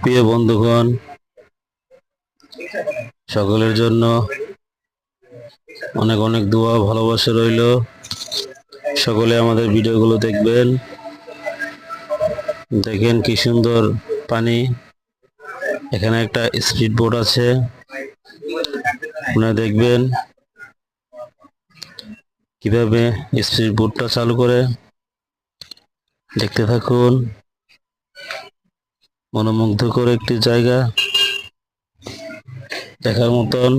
প্রিয় বন্ধুগণ, সকলের জন্য অনেক অনেক দোয়া ভালোবাসা রইল। সকলে আমাদের ভিডিওগুলো দেখবেন। দেখেন কি সুন্দর পানি। এখানে একটা স্পিড বোট আছে। আপনারা দেখবেন কীভাবে স্পিড বোটটা চালু করে। দেখতে থাকুন। মনোমুগ্ধকর একটি জায়গা দেখার মতন